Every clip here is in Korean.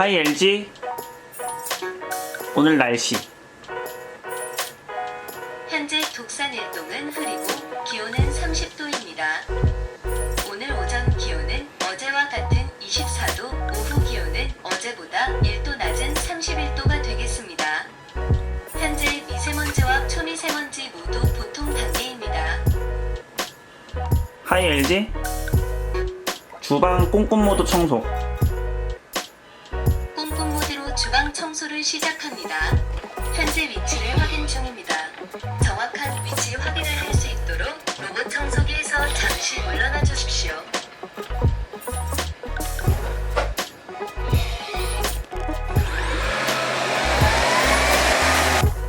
하이 LG 오늘 날씨 현재 독산 일동은 흐리고 기온은 30도입니다. 오늘 오전 기온은 어제와 같은 24도, 오후 기온은 어제보다 1도 낮은 31도가 되겠습니다. 현재 미세먼지와 초미세먼지 모두 보통 단계입니다. 하이 LG 주방 꼼꼼 모드 청소 주방 청소를 시작합니다. 현재 위치를 확인 중입니다. 정확한 위치 확인을 할 수 있도록 로봇 청소기에서 잠시 물러나 주십시오.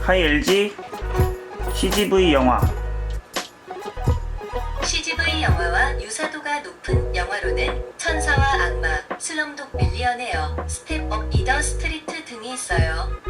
하이 LG CGV 영화 있어요.